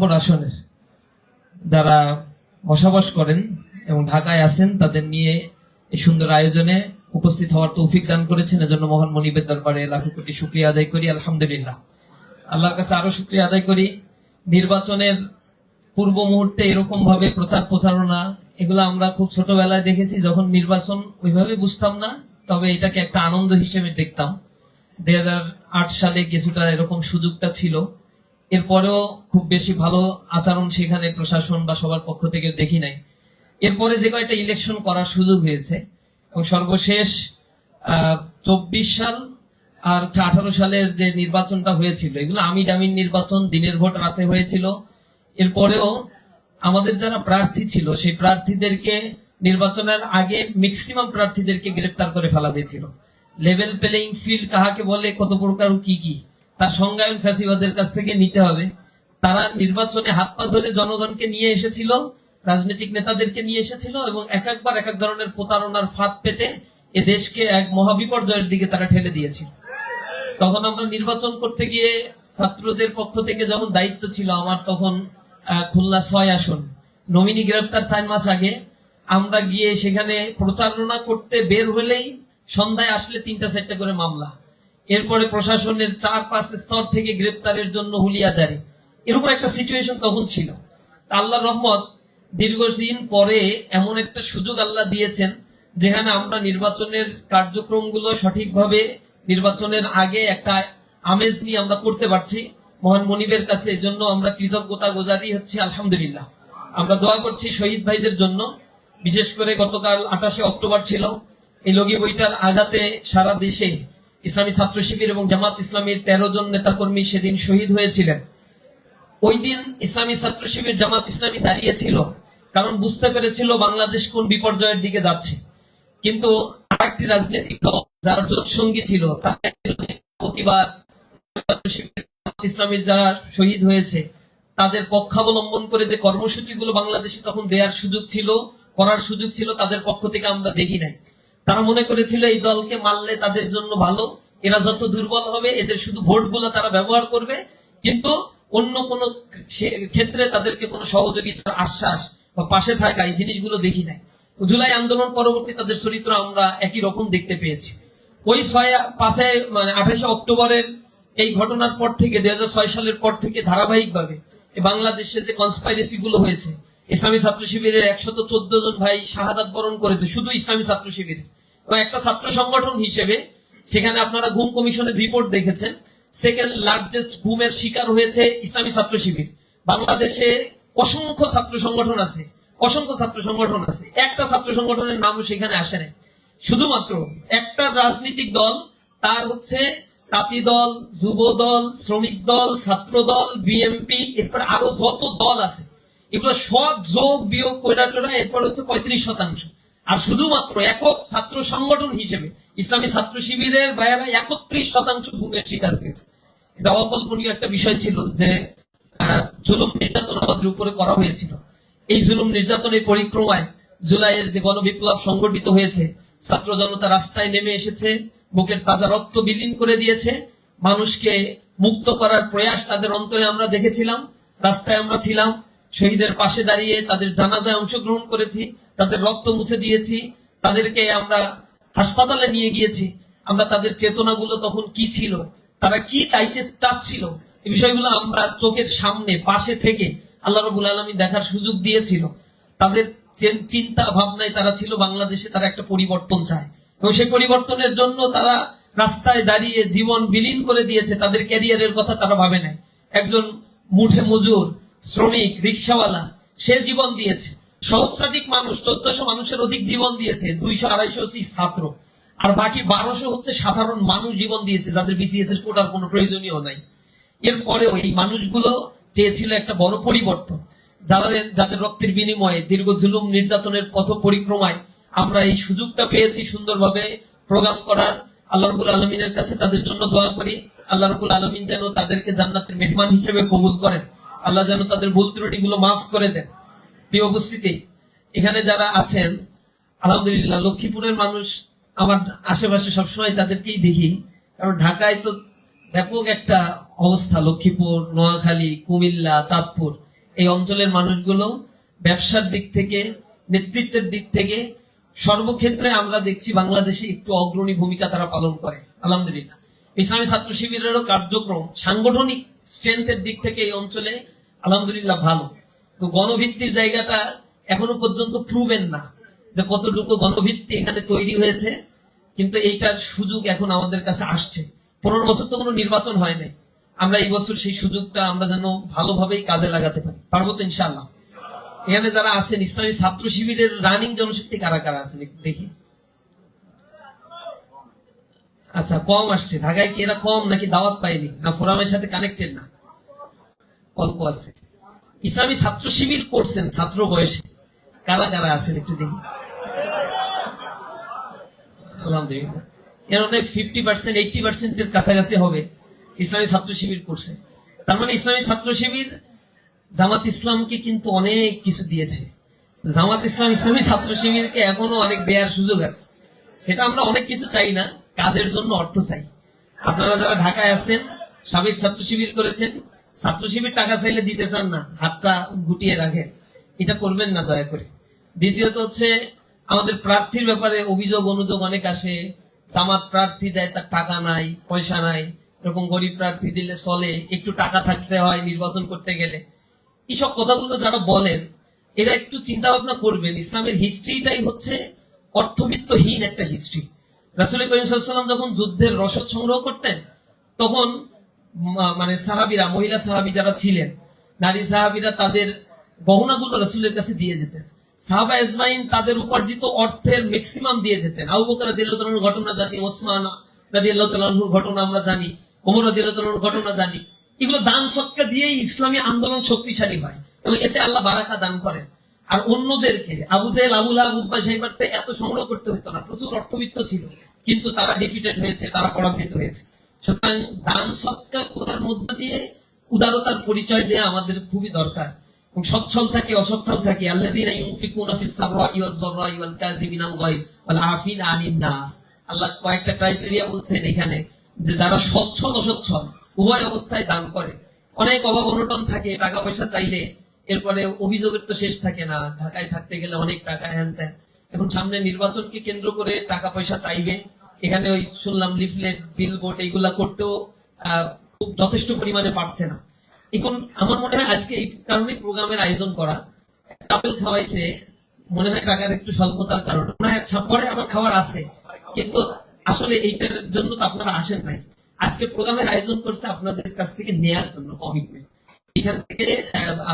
নম্বর আসনের যারা বসবাস করেন এবং ঢাকায় আছেন, তাদের নিয়ে এই সুন্দর আয়োজনে উপস্থিত হওয়ার তৌফিক দান করেছেন। এজন্য মহান মনিবের দরবারে লাখো কোটি শুক্রিয়া আদায় করি। আলহামদুলিল্লাহ। আল্লাহর কাছে আরও শুক্রিয়া আদায় করি। নির্বাচনের পূর্ব মুহূর্তে এরকম ভাবে প্রচার প্রচারণা, এগুলো আমরা খুব ছোটবেলায় দেখেছি। যখন নির্বাচন ওইভাবে বুঝতাম না, তবে এটাকে একটা আনন্দ হিসেবে দেখতাম। দুই হাজার আট সালে কিছুটা এরকম সুযোগটা ছিল। এরপরেও খুব বেশি ভালো আচরণ সেখানে প্রশাসন বা সবার পক্ষ থেকে দেখি নাই। এরপরে যে কয়েকটা ইলেকশন করার সুযোগ হয়েছে, এবং সর্বশেষ চব্বিশ সাল আর আঠারো সালের যে নির্বাচনটা হয়েছিল, এগুলো আমি ডামিন নির্বাচন, দিনের ভোট রাতে হয়েছিল। এরপরেও আমাদের যারা প্রার্থী ছিল, সেই প্রার্থীদেরকে নির্বাচনের আগে ম্যাক্সিমাম প্রার্থীদেরকে গ্রেপ্তার করে ফেলা হয়েছিল। লেভেল প্লেইং ফিল্ড কাহাকে বলে, কত প্রকার কি কি। তার সংজ্ঞায়ন ফ্যাসিবাদের কাছ থেকে নিতে হবে। তারা নির্বাচনে হাত পা ধরে জনগণকে নিয়ে এসেছিল, রাজনৈতিক নেতাদেরকে নিয়ে এসেছিল এবং এক একবার এক এক ধরনের প্রতারণার ফাঁদ পেতে এ দেশকে এক মহাবিপর্যয়ের দিকে তারা ঠেলে দিয়েছিল। তখন আমরা নির্বাচন করতে গিয়ে ছাত্রদের পক্ষ থেকে যখন দায়িত্ব ছিল আমার তখন খুলনা ছয় আসন, নমিনি গ্রেপ্তার চার মাস আগে। আমরা গিয়ে সেখানে প্রচারণা করতে বের হলেই সন্ধ্যায় আসলে তিনটা চারটা করে মামলা। এরপরে প্রশাসনের চার পাঁচ স্তর থেকে গ্রেপ্তারের জন্য হুলিয়া জারি এরকম একটা সিচুয়েশন তখন ছিল। আল্লাহ রহমত, দীর্ঘদিন পরে এমন একটা সুযোগ আল্লাহ দিয়েছেন, যেখানে আমরা নির্বাচনের কার্যক্রমগুলো সঠিকভাবে নির্বাচনের আগে একটা আমেজ নিয়ে আমরা করতে পারছি। মহান মনিবের কাছে জন্য আমরা কৃতজ্ঞতা গোজারি হচ্ছে, আলহামদুলিল্লাহ। আমরা দোয়া করছি শহীদ ভাইদের জন্য। বিশেষ করে গতকাল আঠাশে অক্টোবর ছিল। এই লগি বইটার আঘাতে সারা দেশে ইসলামী ছাত্র শিবির এবং জামাত ইসলামীর তেরো জন নেতাকর্মী সেদিন শহীদ হয়েছিলেন। ওই দিন ইসলামী ছাত্র শিবির জামাত ইসলামী দাঁড়িয়েছিল, কারণ বুঝতে পেরেছিল বাংলাদেশ কোন বিপর্যয়ের দিকে যাচ্ছে। কিন্তু আরেকটি রাজনৈতিক দল, যারা জোট সঙ্গী ছিল তাদের ইসলামীর যারা শহীদ হয়েছে, তাদের পক্ষাবলম্বন করে যে কর্মসূচিগুলো বাংলাদেশে তখন দেওয়ার সুযোগ ছিল, করার সুযোগ ছিল, তাদের পক্ষ থেকে আমরা দেখি নাই। তারা মনে করেছিল এই দলকে মারলে তাদের জন্য ভালো। এরা যত দুর্বল হবে, এদের শুধু ভোটগুলো তারা ব্যবহার করবে। কিন্তু অন্য কোন ক্ষেত্রে তাদেরকে কোনো সহযোগিতার আশ্বাস বা পাশে থাকা এই জিনিসগুলো দেখি নাই। জুলাই আন্দোলন পরবর্তী তাদের চরিত্র আমরা একই রকম দেখতে পেয়েছি। ওই ছয়, পাঁচে মানে আঠাশে অক্টোবরের এই ঘটনার পর থেকে, দুই হাজার ছয় সালের পর থেকে ধারাবাহিকভাবে বাংলাদেশে যে কনস্পাইরেসি গুলো হয়েছে, ইসলামী ছাত্র শিবিরের একশত জন ভাই শাহাদাত বরণ করেছে, শুধু ইসলামী ছাত্র শিবির। এবং একটা ছাত্র সংগঠন হিসেবে সেখানে আপনারা গুম কমিশনের রিপোর্ট দেখেছেন। সেকেন্ড লার্জেস্ট গুমের শিকার হয়েছে ইসলামী ছাত্র শিবির। বাংলাদেশে অসংখ্য ছাত্র সংগঠন আছে, অসংখ্য ছাত্র সংগঠন আছে। একটা ছাত্র সংগঠনের নামও সেখানে আসে না শুধুমাত্র একটা রাজনৈতিক দল, তার হচ্ছে তাঁতি দল, যুব দল, শ্রমিক দল, ছাত্র দল বিএমপি এরপর আরও যত দল আছে, এগুলো সব যোগ বিয়োগ কইরা টোরা এরপর হচ্ছে পঁয়ত্রিশ শতাংশ। আর শুধুমাত্র একক ছাত্র সংগঠন হিসেবে ইসলামী ছাত্র শিবিরের ভাইয়েরা একত্রিশ শতাংশ গুণের শিকার হয়েছে। এটা অকল্পনীয় একটা বিষয় ছিল যে জুলুম নির্যাতন আমাদের উপরে করা হয়েছিল। এই জুলুম নির্যাতনের পরিক্রমায় জুলাইয়ের যে গণবিপ্লব সংগঠিত হয়েছে, ছাত্র জনতা রাস্তায় নেমে এসেছে, বুকের তাজা রক্ত বিলীন করে দিয়েছে, মানুষকে মুক্ত করার প্রয়াস তাদের অন্তরে আমরা দেখেছিলাম, রাস্তায় আমরা ছিলাম শহীদের পাশে দাঁড়িয়ে তাদের জানাজায় অংশগ্রহণ করেছি, তাদের রক্ত মুছে দিয়েছি, তাদেরকে আমরা হাসপাতালে নিয়ে গিয়েছি। আমরা তাদের চেতনাগুলো তখন কি ছিল, তারা কি চাইতে চাচ্ছিল এই বিষয়গুলো আমরা চোখের সামনে, পাশে থেকে আল্লাহ রবুল আলমী দেখার সুযোগ দিয়েছিল। তাদের চিন্তা, ভাবনায় তারা ছিল, বাংলাদেশে তারা একটা পরিবর্তন চায়। এবং সেই পরিবর্তনের জন্য তারা রাস্তায় দাঁড়িয়ে জীবন বিলীন করে দিয়েছে, তাদের ক্যারিয়ারের কথা তারা ভাবে নাই। একজন মুঠে মজুর শ্রমিক, রিক্সাওয়ালা, সে জীবন দিয়েছে। সহস্রাধিক মানুষ, চোদ্দশো মানুষের অধিক জীবন দিয়েছে, দুইশো আড়াইশো ছাত্র। আর বাকি বারোশো হচ্ছে সাধারণ মানুষ জীবন দিয়েছে, যাদের বিসিএস এর কোটার কোনো প্রয়োজনীয় নাই। এরপরেও এই মানুষগুলো চেয়েছিল একটা বড় পরিবর্তন। যাদের যাদের রক্তের বিনিময়ে দীর্ঘ জুলুম নির্যাতনের পথ পরিক্রমায় আমরা এই সুযোগটা পেয়েছি সুন্দরভাবে প্রোগ্রাম করার। আল্লাহ রবুল আলমিনের কাছে তাদের জন্য দোয়া করি। আল্লাহ রবুল আলমিন যেন তাদেরকে জান্নাতের মেহমান হিসেবে কবুল করেন। আল্লাহ যেন তাদের ভুল ত্রুটিগুলো মাফ করে দেন। প্রিয় উপস্থিতি, এখানে যারা আছেন, আলহামদুলিল্লাহ, লক্ষ্মীপুরের মানুষ আমার আশেপাশে সবসময় তাদেরকেই দেখি। কারণ ঢাকায় তো ব্যাপক একটা অবস্থা, লক্ষ্মীপুর, নোয়াখালী, কুমিল্লা, চাঁদপুর। এই অঞ্চলের মানুষগুলো ব্যবসার দিক থেকে, নেতৃত্বের দিক থেকে সর্বক্ষেত্রে আমরা দেখছি বাংলাদেশে একটু অগ্রণী ভূমিকা তারা পালন করে। আলহামদুলিল্লাহ। ইসলামী ছাত্র শিবিরেরও কার্যক্রম সাংগঠনিক স্ট্রেংথের দিক থেকে এই অঞ্চলে আলহামদুলিল্লাহ ভালো। তো গণভিত্তির জায়গাটা এখনও পর্যন্ত প্রুভেন না যে কতটুকু গণভিত্তি এখানে তৈরি হয়েছে, কিন্তু এইটার সুযোগ এখন আমাদের কাছে আসছে। পনেরো বছর তো কোনো নির্বাচন হয় নাই। আমরা এই বছর সেই সুযোগটা আমরা যেন ভালোভাবেই কাজে লাগাতে পারি। পারব তো ইনশাআল্লাহ। এখানে যারা আছেন, ইসলামী ছাত্র শিবিরের রানিং জনশক্তি কারা কারা আছেন দেখি। আচ্ছা কম আসছে। ঢাকায় কি এরা কম নাকি দাওয়াত পায়নি? না ফোরামের সাথে কানেক্টেড না? অল্প আছে। ইসলামী ছাত্র শিবির করছেন, ছাত্র বয়সে। কারা কারা আছেন একটু দেখি? পার্সেন্টের কাছাকাছি হবে। ইসলামী ছাত্র শিবির তার মানে ইসলামী ছাত্র শিবির ইসলামকে কিন্তু অনেক কিছু দিয়েছে। ইসলাম, ইসলামী ছাত্র শিবিরকে এখনও অনেক সুযোগ আছে। সেটা আমরা অনেক কিছু চাই না। কাজের জন্য অর্থ চাই। আপনারা যারা ঢাকায় আছেন, সাবেক ছাত্র শিবির করেছেন, ছাত্র শিবির টাকা চাইলে দিতে চান না, হাতটা গুটিয়ে রাখেন। এটা করবেন না দয়া করে। দ্বিতীয়ত হচ্ছে, আমাদের প্রার্থীর ব্যাপারে অভিযোগ, অনুযোগ অনেক আসে। জামাত প্রার্থী দেয়, তার টাকা নাই, পয়সা নাই। এরকম গরিব প্রার্থী দিলে চলে, একটু টাকা থাকতে হয় নির্বাচন করতে গেলে। এইসব কথাগুলো যারা বলেন, এরা একটু চিন্তা ভাবনা করবেন। ইসলামের হিস্ট্রিটাই হচ্ছে অর্থবিত্তহীন একটা হিস্ট্রি রাসুল করিম যখন যুদ্ধের রসদ সংগ্রহ করতেন, তখন মানে সাহাবিরা, মহিলা সাহাবি যারা ছিলেন, নারী সাহাবিরা তাদের গহনাগুলো রাসুলের কাছে দিয়ে যেতেন। সাহাবা ইসমাইন তাদের উপার্জিত অর্থের ম্যাক্সিমাম দিয়ে যেতেন। আবু ঘটনা জানি, ওসমান ঘটনা আমরা জানি, ওমর ঘটনা জানি। এগুলো দান সৎকা দিয়েই ইসলামী আন্দোলন শক্তিশালী হয় এবং এতে আল্লাহ বারাকা দান করেন। আর অন্যদেরকে, আবু জেল আবুল আবুদ্বা সেইবারতে এত সংগ্রহ করতে হতো না। প্রচুর অর্থবিত্ত ছিল, কিন্তু তারা ডিফিটেড হয়েছে, তারা পরাজিত হয়েছে। সুতরাং দান সৎকার করার মধ্য দিয়ে উদারতার পরিচয় দেওয়া আমাদের খুবই দরকার। সচ্ছল থাকি, অসচ্ছল থাকি আনিন নাস। আল্লাহ কয়েকটা ক্রাইটেরিয়া বলছেন এখানে যে যারা সচ্ছল, অসচ্ছল, উভয় অবস্থায় দান করে। অনেক অভাব অনটন থাকে টাকা পয়সা চাইলে এরপরে অভিযোগের তো শেষ থাকে না। ঢাকায় থাকতে গেলে অনেক টাকা হ্যান ত্যান। এখন সামনে নির্বাচনকে কেন্দ্র করে টাকা পয়সা চাইবে। এখানে ওই শুনলাম লিফলেট বিলবোর্ড এইগুলা করতেও খুব যথেষ্ট পরিমাণে পারছে না। এখন আমার মনে হয় আজকে এই কারণে প্রোগ্রামের আয়োজন করা। কাপেল খাওয়াইছে মনে হয় টাকার একটু স্বল্পতার কারণে। মনে হয় আচ্ছা, পরে আবার খাবার আছে। কিন্তু আসলে এইটার জন্য তো আপনারা আসেন নাই। আজকে প্রোগ্রামের আয়োজন করছে আপনাদের কাছ থেকে নেয়ার জন্য কমিটমেন্ট এখান থেকে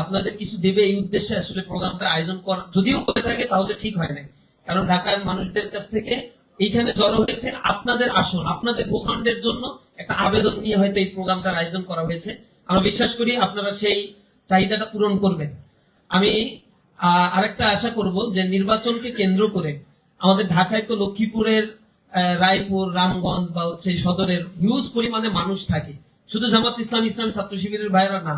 আপনাদের কিছু দেবে এই উদ্দেশ্যে আসলে প্রোগ্রামটা আয়োজন করা। যদিও করে থাকে, তাহলে ঠিক হয় না কারণ ঢাকার মানুষদের কাছ থেকে এইখানে জড়ো হয়েছে আপনাদের আসন, আপনাদের ভূখণ্ডের জন্য একটা আবেদন নিয়ে হয়তো এই প্রোগ্রামটার আয়োজন করা হয়েছে। আমরা বিশ্বাস করি আপনারা সেই চাহিদাটা পূরণ করবেন। আমি আরেকটা আশা করব যে নির্বাচনকে কেন্দ্র করে আমাদের ঢাকায় তো লক্ষ্মীপুরের রায়পুর, রামগঞ্জ বা হচ্ছে সদরের হিউজ পরিমাণে মানুষ থাকে। শুধু জামাত ইসলাম ইসলাম ছাত্র শিবিরের ভাইরা না।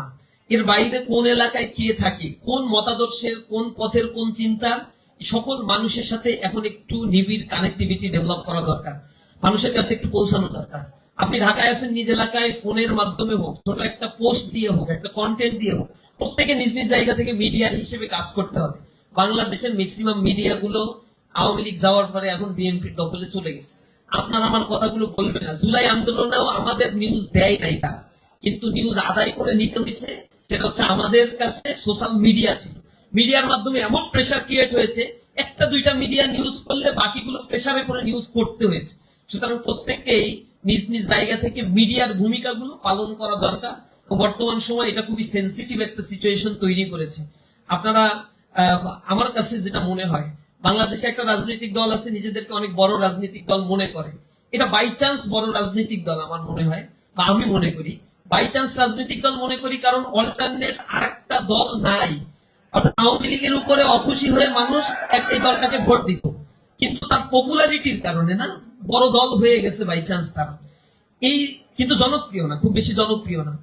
এর বাইরে কোন এলাকায় কে থাকে, কোন মতাদর্শের, কোন পথের, কোন চিন্তা সকল মানুষের সাথে এখন একটু নিবিড় কানেক্টিভিটি ডেভেলপ করা দরকার। মানুষের কাছে একটু পৌঁছানো দরকার। আপনি ঢাকায় আছেন, নিজ এলাকায় ফোনের মাধ্যমে হোক, ছোট একটা পোস্ট দিয়ে হোক, একটা কন্টেন্ট দিয়ে হোক, প্রত্যেকে নিজ নিজ জায়গা থেকে মিডিয়ার হিসেবে কাজ করতে হবে। বাংলাদেশের ম্যাক্সিমাম মিডিয়া গুলো আওয়ামী লীগ যাওয়ার পরে এখন বিএনপির দখলে চলে গেছে। আপনার আমার কথাগুলো বলবে না। জুলাই আন্দোলনেও আমাদের নিউজ দেয় নাই তারা। কিন্তু নিউজ আদায় করে নিতে হয়েছে। সেটা হচ্ছে আমাদের কাছে সোশ্যাল মিডিয়া ছিল। মিডিয়ার মাধ্যমে এমন প্রেশার ক্রিয়েট হয়েছে, একটা দুইটা মিডিয়া নিউজ করলে বাকিগুলো প্রেশারে করে নিউজ করতে হয়েছে। সুতরাং প্রত্যেককেই নিজ নিজ জায়গা থেকে মিডিয়ার ভূমিকাগুলো পালন করা দরকার বর্তমান সময় এটা খুবই সেন্সিটিভ একটা সিচুয়েশন তৈরি করেছে। আপনারা আমার কাছে যেটা মনে হয়, বাংলাদেশে একটা রাজনৈতিক দল আছে, নিজেদেরকে অনেক বড় রাজনৈতিক দল মনে করে। এটা বাই চান্স বড় রাজনৈতিক দল আমার মনে হয়, বা আমি মনে করি। বাই চান্স রাজনৈতিক দল মনে করি কারণ অল্টারনেট আরেকটা দল নাই। অর্থাৎ আওয়ামী লীগের উপরে অখুশি হয়ে মানুষ এই দলটাকে ভোট দিত। কিন্তু তার পপুলারিটির কারণে না, বড় দল হয়ে গেছে বাই চান্স তারা। এই কিন্তু জনপ্রিয় না, খুব বেশি জনপ্রিয় না।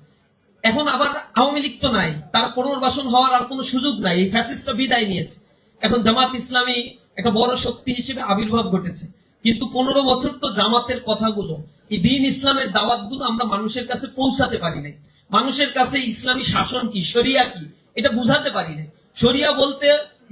এখন আবার আওয়ামী লীগ তো নাই, তার পুনর্বাসন হওয়ার আর কোনো সুযোগ নাই। এই ফ্যাসিস্টটা বিদায় নিয়েছে। এখন জামাত ইসলামী একটা বড় শক্তি হিসেবে আবির্ভাব ঘটেছে। কিন্তু পনেরো বছর তো জামাতের কথাগুলো এই দিন ইসলামের দাওয়াতগুলো আমরা মানুষের কাছে পৌঁছাতে পারি নাই। মানুষের কাছে ইসলামী শাসন কি, শরিয়া কি, এটা বুঝাতে পারি না শরিয়া বলতে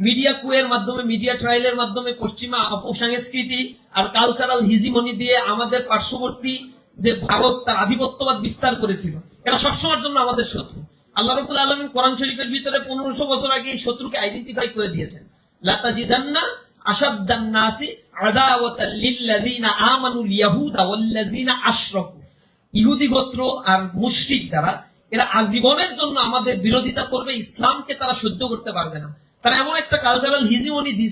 মিডিয়া কুয়ের মাধ্যমে, মিডিয়া ট্রায়ালের মাধ্যমে পশ্চিমা অপসংস্কৃতি আর কালচারাল হিজিমনি দিয়ে আমাদের পার্শ্ববর্তী যে ভারত, তার আধিপত্যবাদ বিস্তার করেছিল। এরা সবসময়ের জন্য আমাদের শত্রু। আল্লাহ রবুল আলমিন কোরআন শরীফের ভিতরে পনেরোশো বছর আগে এই শত্রুকে আইডেন্টিফাই করে দিয়েছেন। লাতাজিদান্না আসাদ্দান নাসি ইহুদি গোত্র আর যারা, এরা আজীবনের জন্য আমাদের বিরোধিতা করবে, ইসলামকে তারা সহ্য করতে পারবে না। তারা এমন একটা কালচারাল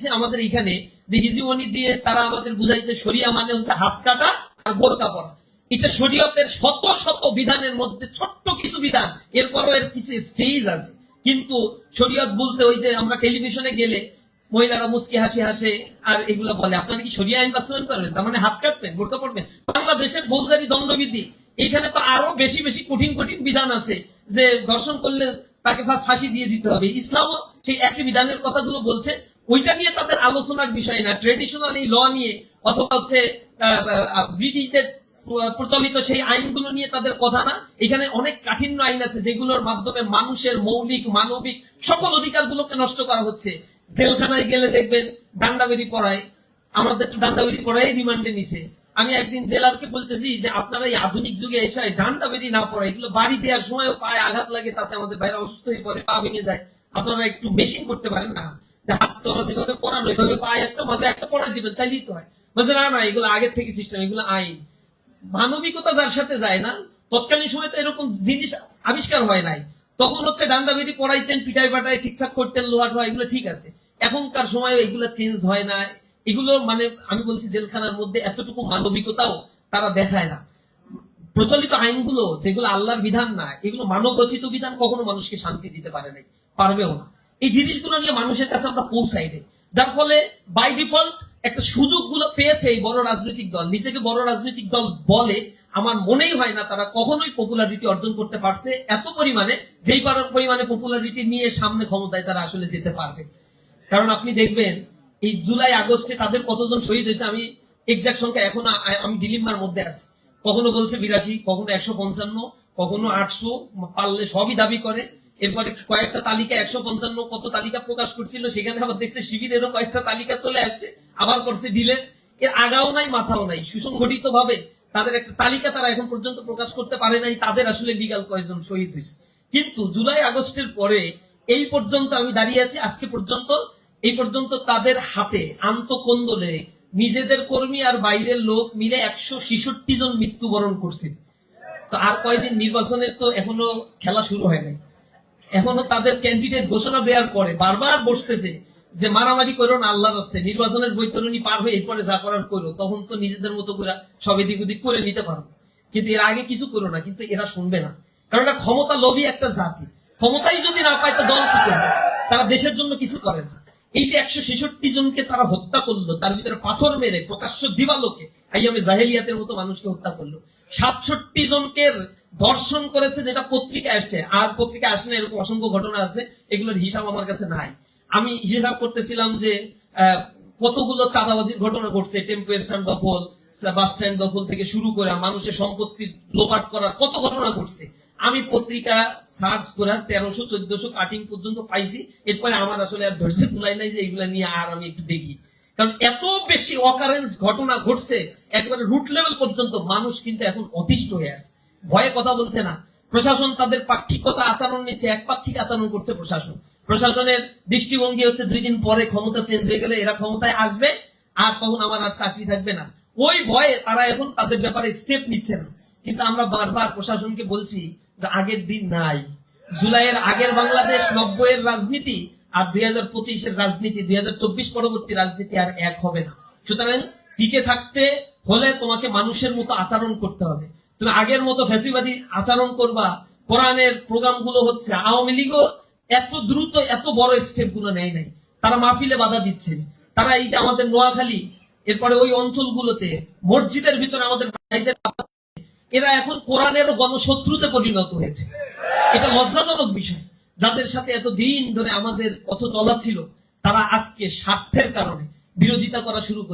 আমাদের এখানে, যে হিজিমনি দিয়ে তারা আমাদের বুঝাইছে শরিয়া মানে হচ্ছে হাত কাটা আর বোরকা এটা শরীয়তের শত শত বিধানের মধ্যে ছোট্ট কিছু বিধান, এরপরও এর কিছু স্টেজ আছে। কিন্তু শরীয়ত বলতে ওই যে আমরা টেলিভিশনে গেলে মহিলারা মুসকি হাসি হাসে, আর এগুলো বলে। আপনারা কি সরিয়া আইন বাস্তবায়ন করবেন? তার মানে হাত কাটবেন বোরকা পড়বেন বাংলাদেশের ফৌজদারি দণ্ডবিধি। এখানে তো আরও বেশি বেশি কঠিন কঠিন বিধান আছে যে ধর্ষণ করলে তাকে ফার্স্ট ফাঁসি দিয়ে দিতে হবে। ইসলামও সেই একই বিধানের কথাগুলো বলছে। ওইটা নিয়ে তাদের আলোচনার বিষয় না। ট্রেডিশনাল এই ল নিয়ে অথবা হচ্ছে ব্রিটিশদের প্রচলিত সেই আইনগুলো নিয়ে তাদের কথা না। এখানে অনেক কাঠিন্য আইন আছে যেগুলোর মাধ্যমে মানুষের মৌলিক, মানবিক সকল অধিকারগুলোকে নষ্ট করা হচ্ছে। জেলখানায় গেলে দেখবেন ডান্ডাবেরি পড়ায় আমাদের তো ডান্ডাবেরি পড়াই রিমান্ডে নিছে। আমি একদিন জেলারকে বলতেছি যে, আপনারা এই আধুনিক যুগে এসে ডান্ডাবেরি না পড়ে এগুলো বাড়ি দেওয়ার সময় পায়ে আঘাত লাগে, তাতে আমাদের বাইরে অসুস্থ হয়ে পড়ে, পা ভেঙে যায়। আপনারা একটু মেশিন করতে পারেন না? হাত তোলা যেভাবে পড়ানো, এভাবে পায়ে একটা মাঝে একটা পড়া দিবেন, তাইলেই তো হয়। বলছে, না না, এগুলো আগের থেকে সিস্টেম এগুলো আইন। মানবিকতা যার সাথে যায় না, তৎকালীন সময় তো এরকম জিনিস আবিষ্কার হয় নাই। তখন হচ্ছে ডান্ডা বেরি পড়াইতেন পিটাই পাটাই ঠিকঠাক করতেন, লোহা টোহা, এগুলো ঠিক আছে। এখনকার সময় এগুলো চেঞ্জ হয় না। এগুলো মানে আমি বলছি জেলখানার মধ্যে এতটুকু মানবিকতাও তারা দেখায় না। প্রচলিত আইনগুলো যেগুলো আল্লাহর বিধান না, এগুলো মানব রচিত বিধান কখনো মানুষকে শান্তি দিতে পারে নাই, পারবেও না। এই জিনিসগুলো নিয়ে মানুষের কাছে আমরা পৌঁছাই নাই। যার ফলে বাই ডিফল্ট একটা সুযোগগুলো পেয়েছে এই বড় রাজনৈতিক দল। নিজেকে বড় রাজনৈতিক দল বলে আমার মনেই হয় না তারা কখনোই পপুলারিটি অর্জন করতে পারছে এত পরিমাণে, যেই পরিমাণে পপুলারিটি নিয়ে সামনে ক্ষমতায় তারা আসলে যেতে পারবে। কারণ আপনি দেখবেন, এই জুলাই, আগস্টে তাদের কতজন শহীদ হয়েছে আমি এক্সাক্ট সংখ্যা এখন আমি দিলিম্মার মধ্যে আছি। কখনো বলছে বিরাশি, কখনো একশো পঞ্চান্ন, কখনো আটশো, পারলে সবই দাবি করে। এরপরে কয়েকটা তালিকা, একশো পঞ্চান্ন কত তালিকা প্রকাশ করছিল, সেখানে আবার দেখছে শিবিরেরও কয়েকটা তালিকা চলে আসছে, আবার করছে ডিলেট এর আগাও নাই, মাথাও নাই। সুসংগঠিত ভাবে তাদের একটা তালিকা তারা এখন পর্যন্ত প্রকাশ করতে পারে নাই, তাদের আসলে লিগাল কয়েকজন শহীদ হয়েছে। কিন্তু জুলাই আগস্টের পরে এই পর্যন্ত আমি দাঁড়িয়ে আছি, আজকে পর্যন্ত, এই পর্যন্ত তাদের হাতে আন্তকন্দলে নিজেদের কর্মী আর বাইরের লোক মিলে একশো ছেষট্টি জন মৃত্যুবরণ করছে। তো আর কয়দিন নির্বাচনের তো এখনও খেলা শুরু হয় নাই। এখনও তাদের ক্যান্ডিডেট ঘোষণা দেওয়ার পরে বারবার বসতেছে যে মারামারি করো না আল্লাহর রাস্তে নির্বাচনের বৈতরণী পার হয়ে এরপরে যা করার করো, তখন তো নিজেদের মতো করে সব এদিক ওদিক করে নিতে পারো। কিন্তু এর আগে কিছু করো না, কিন্তু এরা শুনবে না। কারণ এটা ক্ষমতা লোভী একটা জাতি। ক্ষমতাই যদি না পায়, তো দল কি করবে তারা দেশের জন্য কিছু করে না। এই যে একশো ছেষট্টি জনকে তারা হত্যা করল, তার ভিতরে পাথর মেরে প্রকাশ্য দিবালোকে আইয়ামে জাহেলিয়াতের মতো মানুষকে হত্যা করল। সাতষট্টি জনকে ধর্ষণ করেছে যেটা পত্রিকায় আসছে। আর পত্রিকায় আসে না, এরকম অসংখ্য ঘটনা আছে, এগুলোর হিসাব আমার কাছে নাই। আমি হিসাব করতেছিলাম যে কতগুলো চাঁদাবাজির ঘটনা ঘটছে, টেম্পো স্ট্যান্ড দখল, বাস স্ট্যান্ড দখল থেকে শুরু করে মানুষের সম্পত্তি লোপাট করার কত ঘটনা ঘটছে। আমি পত্রিকা সার্চ করে তেরোশো, চোদ্দশো কাটিং পর্যন্ত পাইছি। এরপরে আমার আসলে আর ধৈর্য কুলাই নাই যে এগুলা নিয়ে আর আমি একটু দেখি। কারণ এত বেশি অকারেন্স ঘটনা ঘটছে, একবারে রুট লেভেল পর্যন্ত মানুষ কিন্তু এখন অতিষ্ঠ হয়ে আছে। ভয়ে কথা বলছে না। প্রশাসন তাদের পাক্ষিকতা আচরণ নিচ্ছে একপাক্ষিক আচরণ করছে প্রশাসন। প্রশাসনের দৃষ্টিভঙ্গি হচ্ছে দুই দিন পরে ক্ষমতা চেঞ্জ হয়ে গেলে এরা ক্ষমতায় আসবে, আর তখন আমার আর চাকরি থাকবে না। ওই ভয়ে তারা এখন তাদের ব্যাপারে স্টেপ নিচ্ছে না। কিন্তু আমরা বারবার প্রশাসনকে বলছি যে আগের দিন নাই। জুলাইয়ের আগের বাংলাদেশ নব্বইয়ের রাজনীতি আর দুই হাজার পঁচিশের রাজনীতি, দুই হাজার চব্বিশ পরবর্তী রাজনীতি আর এক হবে না। সুতরাং টিকে থাকতে হলে তোমাকে মানুষের মতো আচরণ করতে হবে। তুমি আগের মতো ফ্যাসিবাদী আচরণ করবা, কোরআনের প্রোগ্রামগুলো হচ্ছে আওয়ামী লীগও এত দ্রুত, এত বড় স্টেপগুলো নেয় নাই। তারা মাহফিলে বাধা দিচ্ছে তারা এই যে আমাদের নোয়াখালী, এরপরে ওই অঞ্চলগুলোতে, মসজিদের ভিতরে আমাদের এরা এখন কোরআনের গণশত্রুতে পরিণত হয়েছে। এটা লজ্জাজনক বিষয়। যাদের সাথে এত দিন ধরে আমাদের পথ চলা ছিল, তারা আজকে স্বার্থের কারণে বিরোধিতা করা শুরু করে